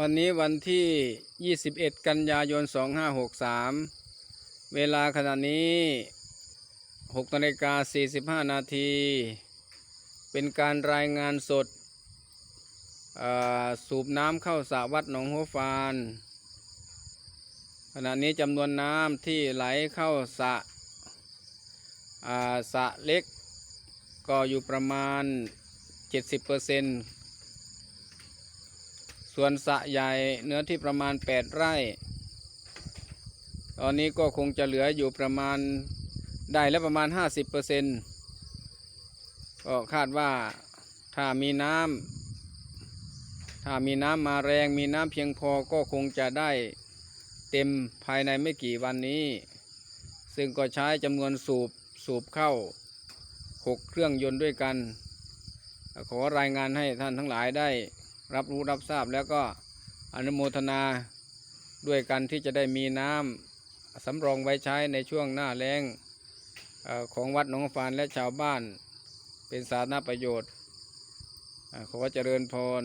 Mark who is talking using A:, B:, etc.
A: วันนี้วันที่ 21 กันยายน 2563 เวลาขณะนี้ 6นาฬิกา45 นาที เป็นการรายงานสดอาสูบน้ำเข้าสระวัดหนองหัวฟาน ขณะนี้จำนวนน้ำที่ไหลเข้าสระอาสระเล็ก ก็อยู่ประมาณ 70% ส่วนสะใหญ่เนื้อที่ประมาณ 8 ไร่ ตอนนี้ก็คงจะเหลืออยู่ประมาณได้แล้วประมาณ 50%ก็คาดว่าถ้ามีน้ำถ้ามีน้ำมาแรงมีน้ำเพียงพอก็คงจะได้เต็มภายในไม่กี่วันนี้ ซึ่งก็ใช้จำนวนสูบสูบเข้า 6 เครื่องยนต์ด้วยกัน ขอรายงานให้ท่านทั้งหลายได้ รับรู้รับทราบแล้วก็อนุโมทนาด้วยกันที่จะได้มีน้ำสำรองไว้ใช้ในช่วงหน้าแล้งอของวัดหนองฟานและชาวบ้านเป็นสาธารณประโยชน์อ่าขอเจริญพร